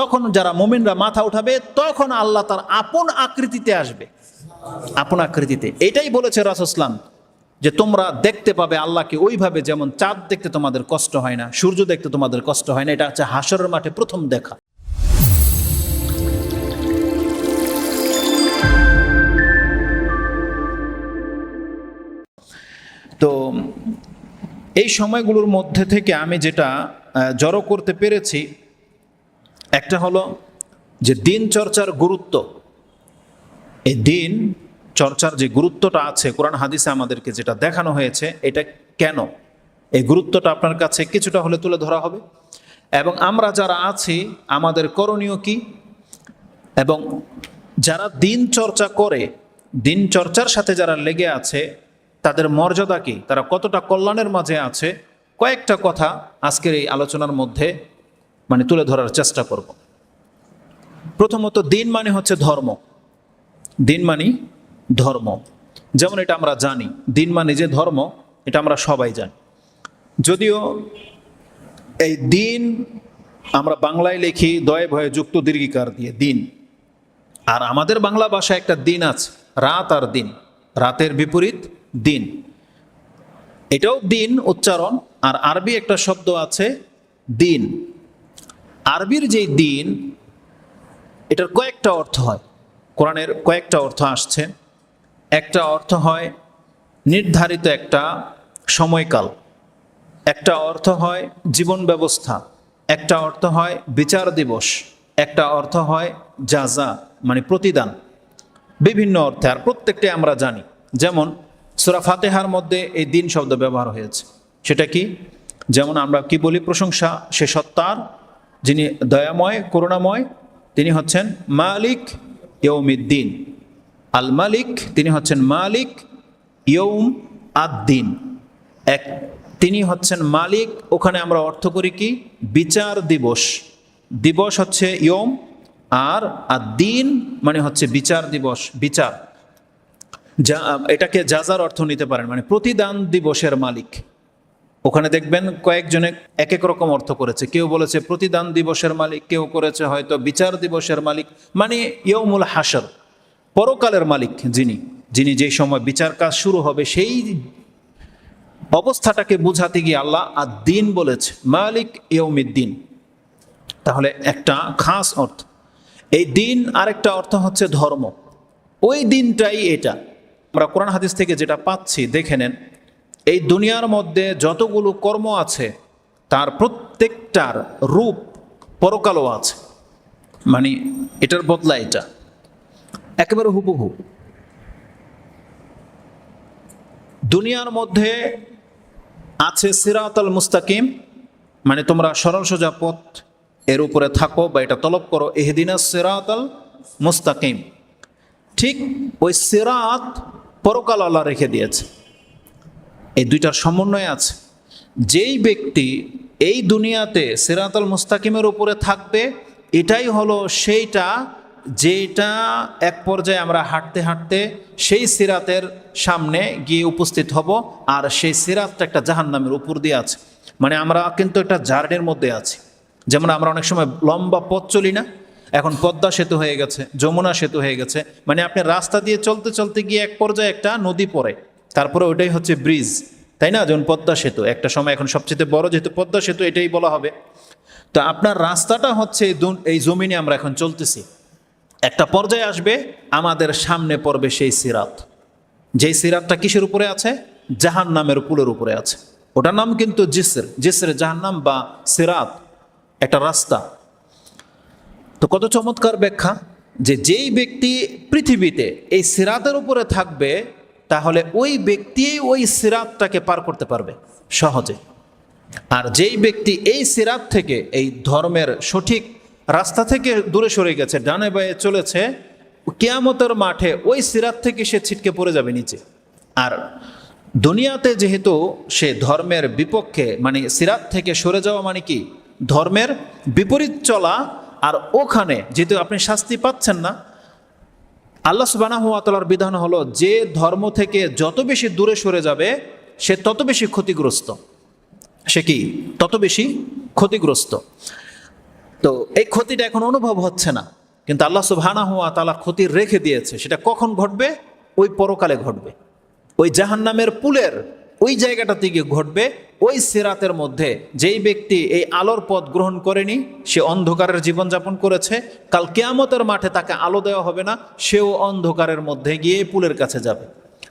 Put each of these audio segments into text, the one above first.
তখন যারা মোমিনরা মাথা উঠাবে, তখন আল্লাহ তার আপন আকৃতিতে আসবে। আপন আকৃতিতে। এটাই বলেছে রাসুসলাম যে তোমরা দেখতে পাবে আল্লাহকে ওইভাবে যেমন চাঁদ দেখতে তোমাদের কষ্ট হয় না, সূর্য দেখতে তোমাদের কষ্ট হয় না, এটা হচ্ছে হাসরের মাঠে প্রথম দেখা। তো এই সময়গুলোর মধ্যে থেকে আমি যেটা জড়ো করতে পেরেছি একটা হলো যে দিন চর্চার গুরুত্ব। এই দিন চর্চার যে গুরুত্বটা আছে, কোরআন হাদিসে আমাদেরকে যেটা দেখানো হয়েছে, এটা কেন? এই গুরুত্বটা আপনার কাছে কিছুটা হলে তুলে ধরা হবে। এবং আমরা যারা আছি, আমাদের করণীয় কি? এবং যারা দিন চর্চা করে, দিন চর্চার সাথে যারা লেগে আছে, তাদের মর্যাদা কি? তারা কতটা কল্যাণের মাঝে আছে? কয়েকটা কথা আজকের এই আলোচনার মধ্যে মানে তুলে ধরার চেষ্টা করব। প্রথমত দিন মানে হচ্ছে ধর্ম। দিন মানি ধর্ম। যেমন এটা আমরা জানি, দিন মানে যে ধর্ম, এটা আমরা সবাই জানি। যদিও এই দিন আমরা বাংলায় লিখি, দয়ে ভয়ে যুক্ত দীর্ঘিকার দিয়ে, দিন। আর আমাদের বাংলা ভাষায় একটা দিন আছে, রাত আর দিন। রাতের বিপরীত দিন। এটাও দিন উচ্চারণ, আর আরবি একটা শব্দ আছে, দিন। আরবির যেই দিন, এটার কয়েকটা অর্থ হয়। কোরআনের কয়েকটা অর্থ আসছে। একটা অর্থ হয় নির্ধারিত একটা সময়কাল। একটা অর্থ হয় জীবন ব্যবস্থা। একটা অর্থ হয় বিচার দিবস। একটা অর্থ হয় যাজা মানে প্রতিদান। বিভিন্ন অর্থে, আর প্রত্যেকটাই আমরা জানি। যেমন সুরা ফাতেহার মধ্যে এই দিন শব্দ ব্যবহার হয়েছে। সেটা কি? যেমন আমরা কি বলি? প্রশংসা, সে সত্তার যিনি দয়াময়, করুণাময়, তিনি হচ্ছেন মালিক ইয়ৌমিদ্দিন আল মালিক, তিনি হচ্ছেন মালিক ইয়ৌম আদ-দিন এক, তিনি হচ্ছেন মালিক, ওখানে আমরা অর্থ করি কি? বিচার দিবস। দিবস হচ্ছে ইয়ম আর আর দিন মানে হচ্ছে বিচার দিবস, বিচার। যা, এটাকে যাজার অর্থ নিতে পারেন মানে প্রতিদান দিবসের মালিক। ওখানে দেখবেন কয়েকজনে এক এক রকম অর্থ করেছে। কেউ বলেছে প্রতিদান দিবসের মালিক, কেউ করেছে হয়তো বিচার দিবসের মালিক মানে ইয়মুল হাসর পরকালের মালিক যিনি যিনি যেই সময় বিচার কাজ শুরু হবে সেই অবস্থাটাকে বুঝাতে গিয়ে আল্লাহ আর দিন বলেছে, মালিক ইয়ৌমিদ্দিন তাহলে একটা খাস অর্থ। এই দিন আরেকটা অর্থ হচ্ছে ধর্ম। ওই দিনটাই এটা। আমরা কোরআন হাদিস থেকে যেটা পাচ্ছি, দেখে নেন। এই দুনিয়ার মধ্যে যতগুলো কর্ম আছে, তার প্রত্যেকটার রূপ পরকালও আছে। মানে এটার বদলা এটা। একেবারে হুবহু। দুনিয়ার মধ্যে আছে সিরাত আল মুস্তাকিম মানে তোমরা সরল সোজা পথ, এর উপরে থাকো বা এটা তলব করো, এহদিনা সিরাত মুস্তাকিম। ঠিক ওই সিরাত পরকাল আল্লাহ রেখে দিয়েছে। এই দুইটার সমন্বয় আছে। যেই ব্যক্তি এই দুনিয়াতে সিরাত আল মুস্তাকিমের উপরে থাকবে, এটাই হলো সেইটা যেটা এক পর্যায়ে আমরা হাঁটতে হাঁটতে সেই সিরাতের সামনে গিয়ে উপস্থিত হব আর সেই সিরাতটা একটা জাহান্নামের উপর দিয়ে আছে। মানে আমরা কিন্তু একটা জার্নের মধ্যে আছি। যেমন আমরা অনেক সময় লম্বা পথ চলি না, এখন পদ্মা সেতু হয়ে গেছে, যমুনা সেতু হয়ে গেছে। মানে আপনি রাস্তা দিয়ে চলতে চলতে গিয়ে এক পর্যায়ে একটা নদী পড়ে। তারপরে ওইটাই হচ্ছে ব্রিজ, তাই না? যেমন পদ্মা সেতু, একটা সময় এখন সবচেয়ে বড় যেহেতু পদ্মা সেতু, এটাই বলা হবে। তো আপনার রাস্তাটা হচ্ছে এই জমিনে আমরা এখন চলতেছি। একটা পর্যায়ে আসবে, আমাদের সামনে পড়বে সেই সিরাত। যেই সিরাতটা কিসের উপরে আছে? জাহান নামের পুলের উপরে আছে। ওটার নাম কিন্তু জিসর জিসর জাহান্নাম বা সিরাত, একটা রাস্তা। তো কত চমৎকার ব্যাখ্যা যে যেই ব্যক্তি পৃথিবীতে এই সিরাতের উপরে থাকবে তাহলে ওই ব্যক্তি ওই সিরাতটাকে পার করতে পারবে সহজে। আর যেই ব্যক্তি এই সিরাত থেকে, এই ধর্মের সঠিক রাস্তা থেকে দূরে সরে গেছে, ডানে বায়ে চলেছে, কেয়ামতের মাঠে ওই সিরাত থেকে সে ছিটকে পড়ে যাবে নিচে। আর দুনিয়াতে যেহেতু সে ধর্মের বিপক্ষে মানে সিরাত থেকে সরে যাওয়া মানে কি? ধর্মের বিপরীত চলা, আর ওখানে যেহেতু আপনি শাস্তি পাচ্ছেন না আল্লাহ সুবানাহ তালার বিধান হলো, যে ধর্ম থেকে যত বেশি দূরে সরে যাবে, সে তত বেশি ক্ষতিগ্রস্ত। সে কি? তত বেশি ক্ষতিগ্রস্ত। তো এই ক্ষতিটা এখন অনুভব হচ্ছে না, কিন্তু আল্লাহ সুবহানা হুয়া তালা ক্ষতি রেখে দিয়েছে। সেটা কখন ঘটবে? ওই পরকালে ঘটবে। ওই জাহান্নামের পুলের ওই জায়গাটাতে গিয়ে ঘটবে, ওই সিরাতের মধ্যে যেই ব্যক্তি এই আলোর পথ গ্রহণ করেনি, সে অন্ধকারের জীবনযাপন করেছে, কাল কেয়ামতের মাঠে তাকে আলো দেওয়া হবে না, সেও অন্ধকারের মধ্যে গিয়ে পুলের কাছে যাবে।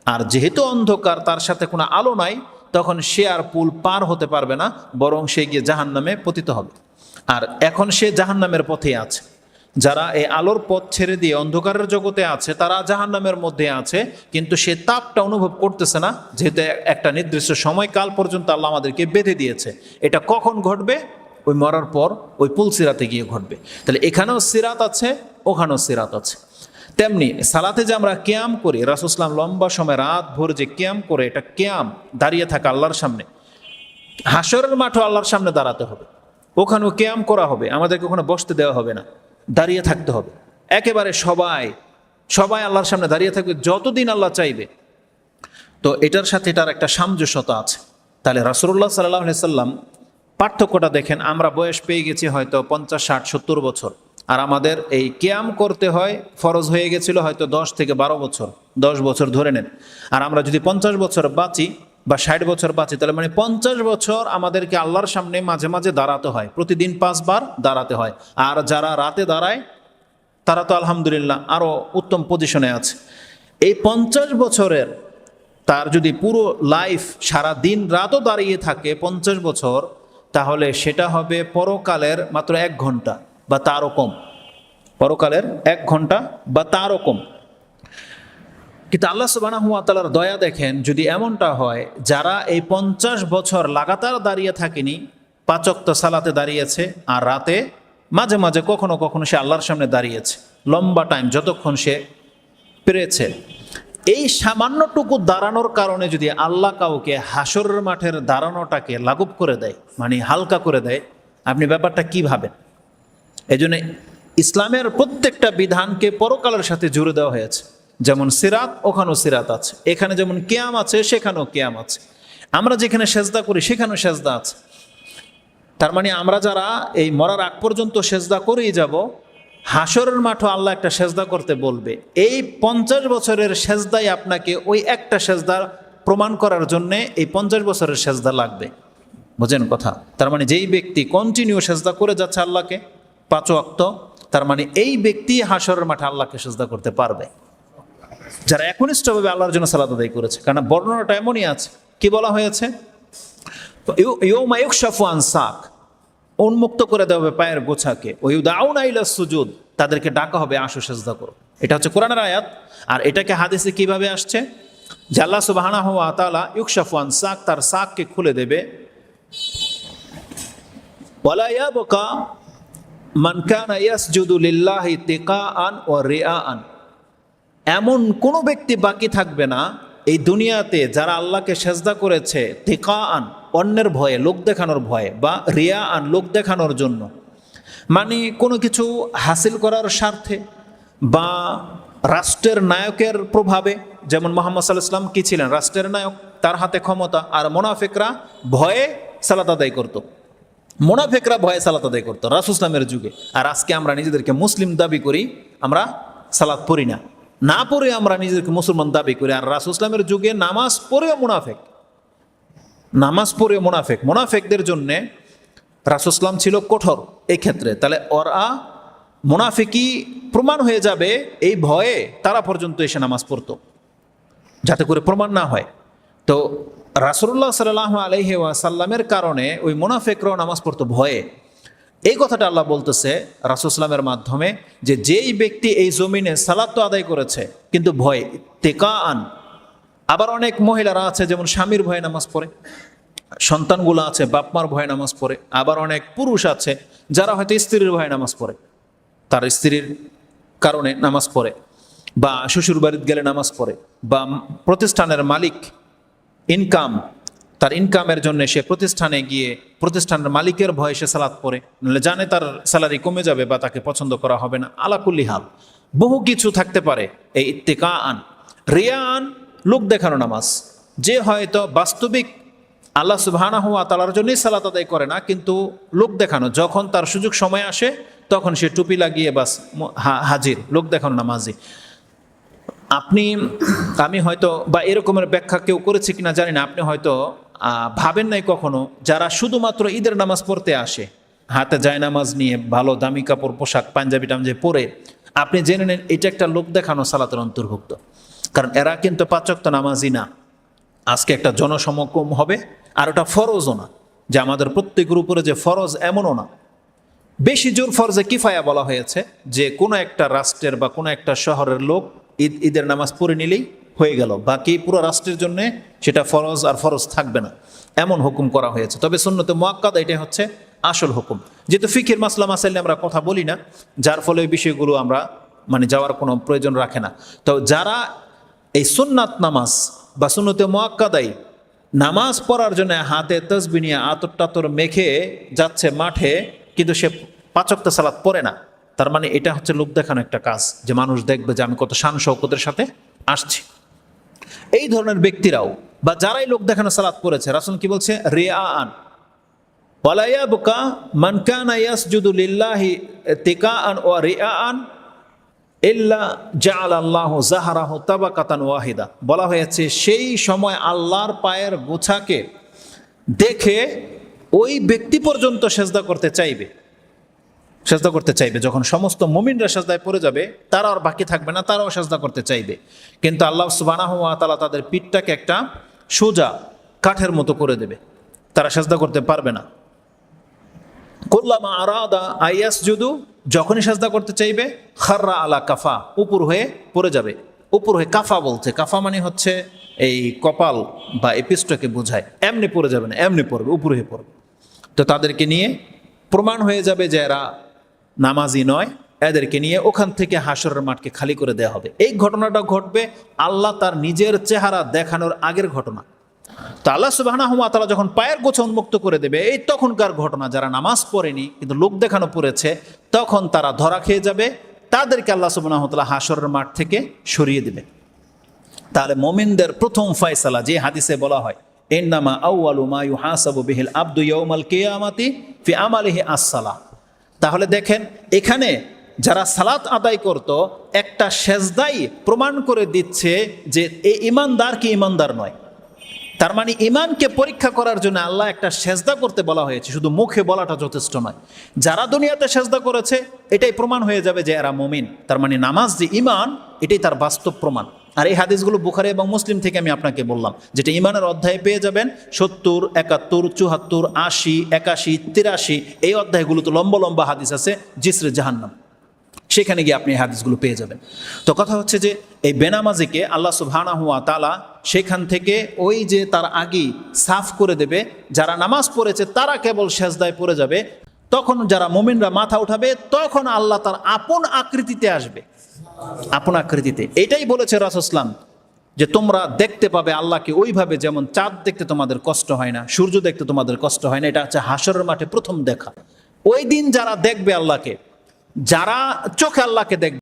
আর যেহেতু অন্ধকার, তার সাথে কোনো আলো নাই, তখন সে আর পুল পার হতে পারবে না, বরং সে গিয়ে জাহান্নামে পতিত হবে। আর এখন সে জাহান্নামের পথে আছে। যারা এই আলোর পথ ছেড়ে দিয়ে অন্ধকারের জগতে আছে, তারা জাহান্নামের মধ্যে আছে, কিন্তু সে তাপটা অনুভব করতেছে না, যেহেতু একটা নির্দিষ্ট সময়কাল পর্যন্ত আল্লাহ আমাদেরকে বেঁধে দিয়েছে। এটা কখন ঘটবে? ওই মরার পর, ওই পুল সিরাতে গিয়ে ঘটবে। তাহলে এখানেও সিরাত আছে, ওখানেও সিরাত আছে। তেমনি সালাতে যে আমরা ক্যাম করি রাসুসলাম লম্বা সময় রাত ভোর যে ক্যাম করে, এটা ক্যাম দাঁড়িয়ে থাকা আল্লাহর সামনে। হাসরের মাঠও আল্লাহর সামনে দাঁড়াতে হবে। ওখানেও ক্যাম করা হবে, আমাদেরকে ওখানে বসতে দেওয়া হবে না। দাঁড়িয়ে থাকতে হবে। একেবারে সবাই সবাই আল্লাহর সামনে দাঁড়িয়ে থাকবে, যতদিন আল্লাহ চাইবে। তো এটার সাথে এটার একটা সামঞ্জস্যতা আছে। তাহলে রাসুল্লাহ সাল্লাহ সাল্লাম পার্থক্যটা দেখেন, আমরা বয়স পেয়ে গেছি হয়তো পঞ্চাশ, ষাট, সত্তর বছর। আর আমাদের এই ক্যাম করতে হয়, ফরজ হয়ে গেছিল হয়তো দশ থেকে বারো বছর, দশ বছর ধরে নেন। আর আমরা যদি পঞ্চাশ বছর বাঁচি বা ষাট বছর বাঁচি, তাহলে মানে পঞ্চাশ বছর আমাদেরকে আল্লাহর সামনে মাঝে মাঝে দাঁড়াতে হয়, প্রতিদিন পাঁচবার দাঁড়াতে হয়। আর যারা রাতে দাঁড়ায়, তারা তো আলহামদুলিল্লাহ আরও উত্তম পজিশনে আছে। এই পঞ্চাশ বছরের তার যদি পুরো লাইফ সারা দিন রাতও দাঁড়িয়ে থাকে পঞ্চাশ বছর, তাহলে সেটা হবে পরকালের মাত্র এক ঘণ্টা বা তারও কম। পরকালের এক ঘণ্টা বা তারও কম। কিন্তু আল্লাহ সুবানা হুয়া তালার দয়া দেখেন যদি এমনটা হয়, যারা এই পঞ্চাশ বছর লাগাতার দাঁড়িয়ে থাকেনি পাচক্ত সালাতে দাঁড়িয়েছে আর রাতে মাঝে মাঝে কখনো কখনো সে আল্লাহর সামনে দাঁড়িয়েছে, লম্বা টাইম যতক্ষণ সে পেরেছে। এই সামান্যটুকু দাঁড়ানোর কারণে যদি আল্লাহ কাউকে হাসরের মাঠের দাঁড়ানোটাকে লাঘব করে দেয় মানে হালকা করে দেয়, আপনি ব্যাপারটা কি ভাবেন? এই ইসলামের প্রত্যেকটা বিধানকে পরকালের সাথে জুড়ে দেওয়া হয়েছে। যেমন সিরাত, ওখানেও সিরাত আছে। এখানে যেমন কেয়াম আছে, সেখানেও কেয়াম আছে। আমরা যেখানে সেজদা করি, সেখানেও সেজদা আছে। তার মানে আমরা যারা এই মরার আগ পর্যন্ত সেজদা করেই যাব হাসরের মাঠও আল্লাহ একটা সেজদা করতে বলবে। এই পঞ্চাশ বছরের সেজদাই আপনাকে ওই একটা সেজদা প্রমাণ করার জন্যে এই পঞ্চাশ বছরের সেজদা লাগবে। বোঝেন কথা? তার মানে যেই ব্যক্তি কন্টিনিউ সেজদা করে যাচ্ছে আল্লাহকে, পাঁচ অক্ত তার মানে এই ব্যক্তি হাসরের মাঠে আল্লাহকে সেজদা করতে পারবে। যারা একনিষ্ঠভাবে আল্লাহর জন্য সালাদ আদায় করেছে। কারণ বর্ণনাটা এমনই আছে। কি বলা হয়েছে? সাক। উন্মুক্ত করে দেওয়া হবে পায়ের গোছাকে। ওই দাউন আইলা সুজুদ। তাদেরকে ডাকা হবে, আশু সেজদা করো। এটা হচ্ছে কোরআনের আয়াত। আর এটাকে হাদিসে কীভাবে আসছে? জাল্লা সুবাহানা হওয়া তালা ইউকশাফুয়ান সাক তার সাককে খুলে দেবে। ওয়ালা ইয়াবকা মান কানা ইয়াসজুদু লিল্লাহি তিকাআন ওয়া রিআআন এমন কোনো ব্যক্তি বাকি থাকবে না। এই দুনিয়াতে যারা আল্লাহকে সেজদা করেছে টিকা আন অন্যের ভয়ে, লোক দেখানোর ভয়ে বা রিয়া আন লোক দেখানোর জন্য। মানে কোনো কিছু হাসিল করার স্বার্থে বা রাষ্ট্রের নায়কের প্রভাবে, যেমন মোহাম্মদ সাল্লাহ ইসলাম কি ছিলেন? রাষ্ট্রের নায়ক, তার হাতে ক্ষমতা, আর মোনাফেকরা ভয়ে সালাত আদায় করতো। মোনাফেকরা ভয়ে সালাত আদায় করতো রাসুসলামের যুগে। আর আজকে আমরা নিজেদেরকে মুসলিম দাবি করি, আমরা সালাত পড়ি না। না পড়ে আমরা নিজেদেরকে মুসলমান দাবি করি। আর রাসুসলামের যুগে নামাজ পড়েও মুনাফেক। নামাজ পড়েও মুনাফেক। মুনাফেকদের জন্যে রাসুসলাম ছিল কঠোর এই ক্ষেত্রে তাহলে ওরা মুনাফিকি প্রমাণ হয়ে যাবে এই ভয়ে তারা পর্যন্ত এসে নামাজ পড়তো। যাতে করে প্রমাণ না হয়। তো রাসুল্লাহ সাল্লাহ আলহি ওয়াসাল্লামের কারণে ওই মুনাফেকরাও নামাজ পড়তো ভয়ে। এই কথাটা আল্লাহ বলতেছে রাসুসলামের মাধ্যমে যে যেই ব্যক্তি এই জমিনে সালাত তো আদায় করেছে, কিন্তু ভয় টেকা আন আবার অনেক মহিলারা আছে, যেমন স্বামীর ভয়ে নামাজ পড়ে, সন্তানগুলো আছে, বাপমার ভয়ে নামাজ পড়ে, আবার অনেক পুরুষ আছে, যারা হয়তো স্ত্রীর ভয়ে নামাজ পড়ে, তার স্ত্রীর কারণে নামাজ পড়ে, বা শ্বশুর বাড়িতে গেলে নামাজ পড়ে, বা প্রতিষ্ঠানের মালিক ইনকাম তার ইনকামের জন্য সে প্রতিষ্ঠানে গিয়ে প্রতিষ্ঠানের মালিকের ভয়ে সে সালাদ পড়ে। নাহলে জানে তার স্যালারি কমে যাবে বা তাকে পছন্দ করা হবে না। আলাকুল্লি হাল। বহু কিছু থাকতে পারে। এই ইত্তেকা আন রিয়া আন লোক দেখানো নামাজ। যে হয়তো বাস্তবিক আল্লাহ সুবাহানা হুয়া তালার জন্যই সালাত আদায় করে না, কিন্তু লোক দেখানো, যখন তার সুযোগ সময় আসে, তখন সে টুপি লাগিয়ে বাস হাজির, লোক দেখানো নামাজি। আপনি, আমি হয়তো বা এরকমের ব্যাখ্যা কেউ করেছে কিনা জানি না। আপনি হয়তো ভাবেন নাই কখনো, যারা শুধুমাত্র ঈদের নামাজ পড়তে আসে, হাতে যায় নামাজ নিয়ে ভালো দামি কাপড়, পোশাক, পাঞ্জাবি টাঞ্জাবি পরে, আপনি জেনে নেন, এটা একটা লোক দেখানো সালাতের অন্তর্ভুক্ত। কারণ এরা কিন্তু পাচক নামাজই না। আজকে একটা জনসমাগম হবে, আর ওটা ফরজও না। যে আমাদের প্রত্যেকের উপরে যে ফরজ এমনও না। বেশি জোর ফরজে কিফায়া বলা হয়েছে যে কোনো একটা রাষ্ট্রের বা কোনো একটা শহরের লোক ঈদ, ঈদের নামাজ পড়ে নিলেই হয়ে গেল। বাকি পুরো রাষ্ট্রের জন্য সেটা ফরজ আর ফরজ থাকবে না। এমন হুকুম করা হয়েছে। তবে সুন্নতে মোয়াক্কাদ এটা হচ্ছে আসল হুকুম। যেহেতু ফিকির মাসলা মাসাইলে আমরা কথা বলি না, যার ফলে ওই বিষয়গুলো আমরা মানে যাওয়ার কোনো প্রয়োজন রাখে না। তো যারা এই সুন্নাত নামাজ বা সুন্নতে মোয়াক্কাদাই নামাজ পড়ার জন্য হাতে তসবি নিয়ে আতর টাতর মেখে যাচ্ছে মাঠে, কিন্তু সে পাচক্ত সালাত পড়ে না, তার মানে এটা হচ্ছে লোক দেখানো একটা কাজ যে মানুষ দেখবে যে আমি কত শান শৌকতের সাথে আসছি। এই ধরনের ব্যক্তিরাও বা যারাই লোক দেখানো সালাত করেছে, রাসুল কি বলছে? রিয়া আন ওয়ালাইয়া বুকা আন আন জাআল আল্লাহ জাহারাহ ওয়াহিদা। বলা হয়েছে, সেই সময় আল্লাহর পায়ের গোছাকে দেখে ওই ব্যক্তি পর্যন্ত সেজদা করতে চাইবে। সেজদা করতে চাইবে। যখন সমস্ত মমিনরা সেজদায় পড়ে যাবে, তারা আর বাকি থাকবে না, তারাও সেজদা করতে চাইবে। কিন্তু আল্লাহ সুবানাহ তালা তাদের পিঠটাকে একটা সোজা কাঠের মতো করে দেবে। তারা সেজদা করতে পারবে না। কল্লামা আরাদা আইয়াস যদু যখনই সাজদা করতে চাইবে, খাররা আলা কাফা, উপর হয়ে পড়ে যাবে। উপর হয়ে কাফা বলছে। কাফা মানে হচ্ছে এই কপাল বা এপিস্টকে বোঝায়। এমনি পড়ে যাবে না, এমনি পড়বে, উপর হয়ে পড়বে। তো তাদেরকে নিয়ে প্রমাণ হয়ে যাবে যে এরা নামাজি নয়, এদেরকে নিয়ে ওখান থেকে হাসরের মাঠকে খালি করে দেওয়া হবে। এই ঘটনাটা ঘটবে আল্লাহ তার নিজের চেহারা দেখানোর আগের ঘটনা। তো আল্লাহ সুবাহ তালা যখন পায়ের গোছা উন্মুক্ত করে দেবে, এই তখনকার ঘটনা, যারা নামাজ পড়েনি, কিন্তু লোক দেখানো পড়েছে, তখন তারা ধরা খেয়ে যাবে, তাদেরকে আল্লাহ সুবাহ তালা হাসরের মাঠ থেকে সরিয়ে দেবে। তাহলে মোমিনদের প্রথম ফয়সালা, যে হাদিসে বলা হয় এন্নামা আউআলু মা ইউহাসাবু বিহিল আব্দু ইয়াউমাল কিয়ামাতি ফি আমালিহি আসসালাহ। তাহলে দেখেন, এখানে যারা সালাত আদায় করত, একটা সেজদাই প্রমাণ করে দিচ্ছে যে এ ইমানদার কি ইমানদার নয়। তার মানে ইমানকে পরীক্ষা করার জন্য আল্লাহ একটা সেজদা করতে বলা হয়েছে, শুধু মুখে বলাটা যথেষ্ট নয়। যারা দুনিয়াতে সেজদা করেছে, এটাই প্রমাণ হয়ে যাবে যে এরা মমিন। তার মানে নামাজ যে ইমান, এটাই তার বাস্তব প্রমাণ। আর এই হাদিসগুলো বুখারি এবং মুসলিম থেকে আমি আপনাকে বললাম, যেটা ইমানের অধ্যায়ে পেয়ে যাবেন, সত্তর, একাত্তর চুহাত্তর আশি, একাশি, তিরাশি, এই অধ্যায়গুলো তো লম্বা লম্বা হাদিস আছে, জিসরে জাহান্নাম। সেখানে গিয়ে আপনি এই হাদিসগুলো পেয়ে যাবেন। তো কথা হচ্ছে যে, এই বেনামাজিকে আল্লাহ সুবহানা হুয়া তালা সেখান থেকে ওই যে তার আগেই সাফ করে দেবে, যারা নামাজ পড়েছে তারা কেবল সেজদায় পড়ে যাবে, তখন যারা মোমিনরা মাথা উঠাবে, তখন আল্লাহ তার আপন আকৃতিতে আসবে। আপন আকৃতিতে। এটাই বলেছে রাসুসলাম যে তোমরা দেখতে পাবে আল্লাহকে ওইভাবে যেমন চাঁদ দেখতে তোমাদের কষ্ট হয় না, সূর্য দেখতে তোমাদের কষ্ট হয় না, এটা হচ্ছে হাসরের মাঠে প্রথম দেখা। ওই দিন যারা দেখবে আল্লাহকে, যারা চোখে আল্লাহকে দেখবে